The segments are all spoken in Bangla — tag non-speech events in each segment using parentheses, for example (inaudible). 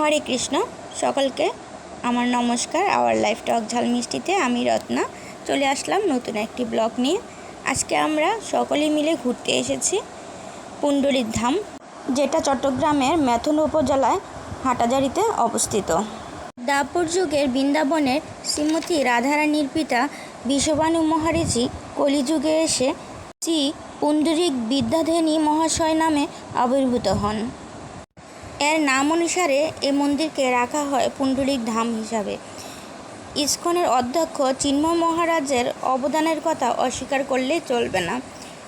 হরে কৃষ্ণ। সকলকে আমার নমস্কার। আওয়ার লাইফ টক ঝাল মিষ্টিতে আমি রত্না। চলে আসলাম নতুন একটি ব্লগ নিয়ে। আজকে আমরা সকলে মিলে ঘুরতে এসেছি পুণ্ডরীর ধাম, যেটা চট্টগ্রামের মেথন উপজেলায় হাটাজারিতে অবস্থিত। দাপর যুগের বৃন্দাবনের শ্রীমতী রাধারানীর পিতা বিশ্ববানু মহারিচি কলিযুগে এসে শ্রী পুণ্ডরিক বিদ্যাধেনী মহাশয় নামে আবির্ভূত হন। এর নাম অনুসারে এ মন্দিরকে রাখা হয় পুণ্ডলিক ধাম হিসাবে। ইস্কনের অধ্যক্ষ চিন্ময় মহারাজের অবদানের কথা অস্বীকার করলে চলবে না।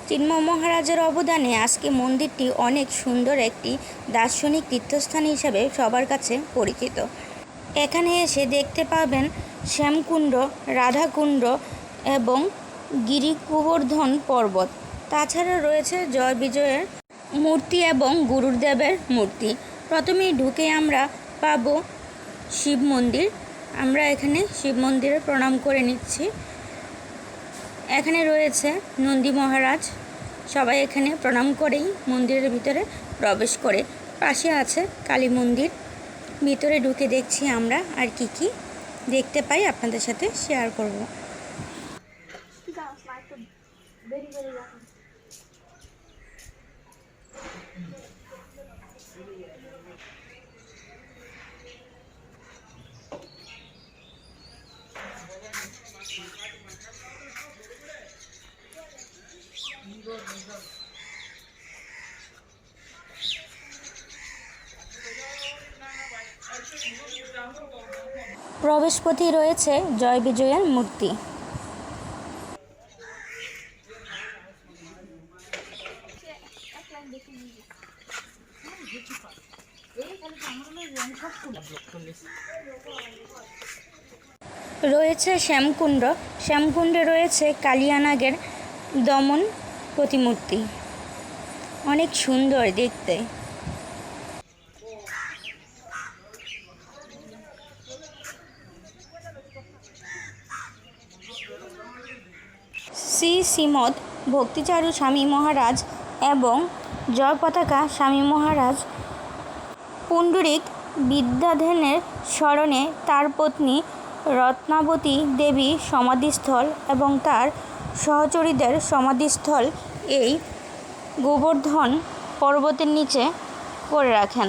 চিন্ময় মহারাজের অবদানে আজকে মন্দিরটি অনেক সুন্দর একটি দার্শনিক তীর্থস্থান হিসাবে সবার কাছে পরিচিত। এখানে এসে দেখতে পাবেন শ্যামকুণ্ড, রাধাকুণ্ড এবং গিরিগোবর্ধন পর্বত। তাছাড়া রয়েছে জয় বিজয়ের মূর্তি এবং গুরুদেবের মূর্তি। প্রথমেই ঢুকে আমরা পাব শিব মন্দির। আমরা এখানে শিব মন্দিরে প্রণাম করে নিচ্ছি। এখানে রয়েছে নন্দী মহারাজ। সবাই এখানে প্রণাম করেই মন্দিরের ভিতরে প্রবেশ করে। পাশে আছে কালী মন্দির। ভিতরে ঢুকে দেখছি আমরা আর কি কি দেখতে পাই আপনাদের সাথে শেয়ার করব। প্রবেশপথে রয়েছে জয় বিজয়ের মূর্তি। রয়েছে শ্যামকুণ্ড। শ্যামকুণ্ডে রয়েছে কালিয়ানাগের দমন প্রতিমূর্তি। অনেক সুন্দর দেখতে। শ্রী শ্রীমৎ ভক্তিচারু স্বামী মহারাজ এবং জয় পতাকা স্বামী মহারাজ পুণ্ডরিক বিদ্যাধেনের স্মরণে তার পত্নী রত্নাবতী দেবী সমাধিস্থল এবং তার সহচরীদের সমাধিস্থল এই গোবর্ধন পর্বতের নিচে করে রাখেন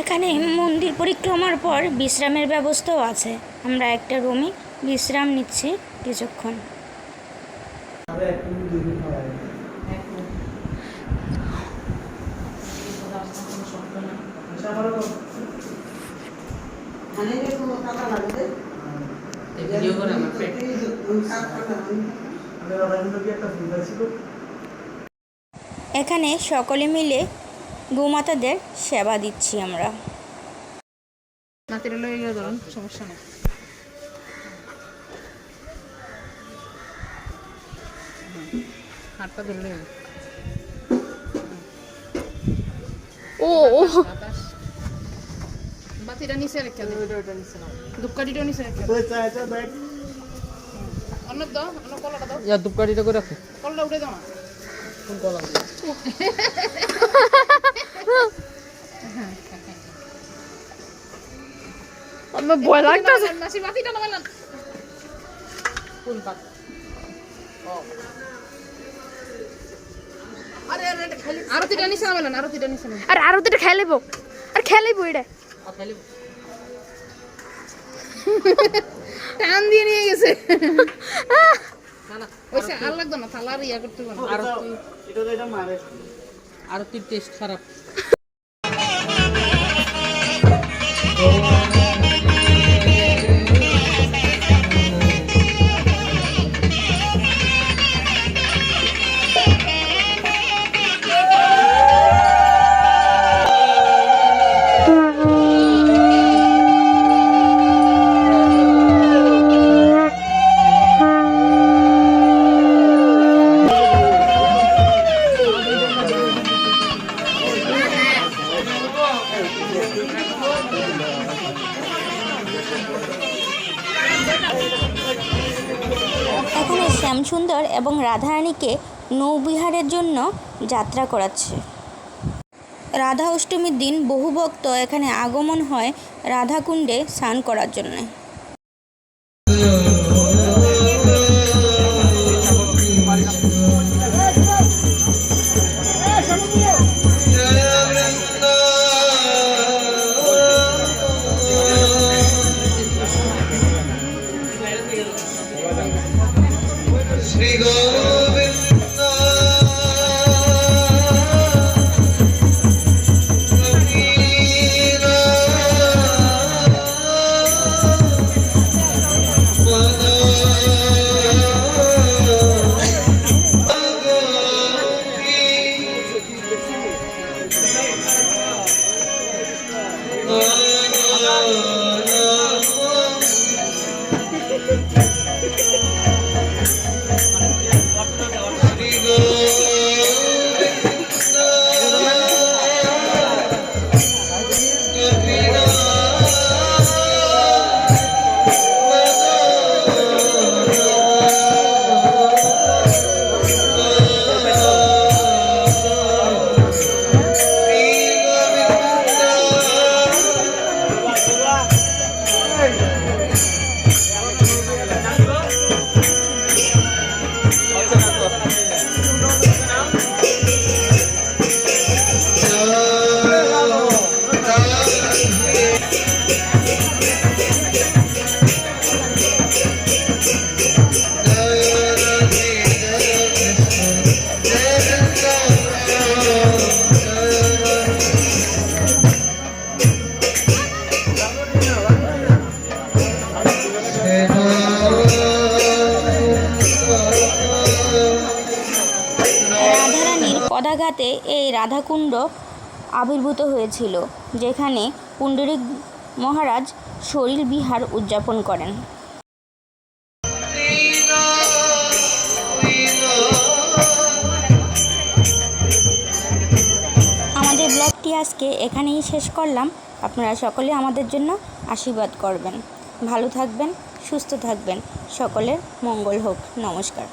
এখানে মন্দির পরিক্রমার পর বিশ্রামের ব্যবস্থাও আছে। আমরা একটা রুমে বিশ্রাম নিচ্ছি কিছুক্ষণ। এখানে সকলে মিলে গোমাতাদের সেবা দিচ্ছি আমরা। সমস্যা নেই। হাতটা ধরলে ও ও। বাতিটা নিচে রেখে দে। দুপকাঠিটা নিচে রেখে দে। অন্য দাও অন্য কলাটা দাও। ইয়া ধূপকাঠিটা করে রাখো। কলটা উঠে দাও না। কোন কলা? (laughs) আমার ভয় লাগতেছে। মাসি বাতিটা নামাই না পাত আরে আরে এটা খালি আরতিটা নিচে নামাই আরতিটা নিচে নামাই আর আরও তো খেলাইব আর খেলাইব এটা। আর (laughs) টান দিয়ে নিয়ে গেছে। না না ওইসে আর লাগতো না থালা আর ইয়া করতে পারব টেস্ট খারাপ। Oh. শ্যামসুন্দর এবং রাধারানীকে নৌবিহারের জন্য যাত্রা করাচ্ছে। রাধা অষ্টমীর দিন বহু ভক্ত এখানে আগমন হয় রাধাকুণ্ডে স্নান করার জন্য। শ্রী রাধারানীর পদাঘাতে এই রাধাকুণ্ড আবির্ভূত হয়েছিল, যেখানে পুণ্ডরিক মহারাজ শরীর বিহার উদযাপন করেন। আমাদের ব্লগটি আজকে এখানেই শেষ করলাম। আপনারা সকলে আমাদের জন্য আশীর্বাদ করবেন। ভালো থাকবেন, সুস্থ থাকবেন। সকলের মঙ্গল হোক। নমস্কার।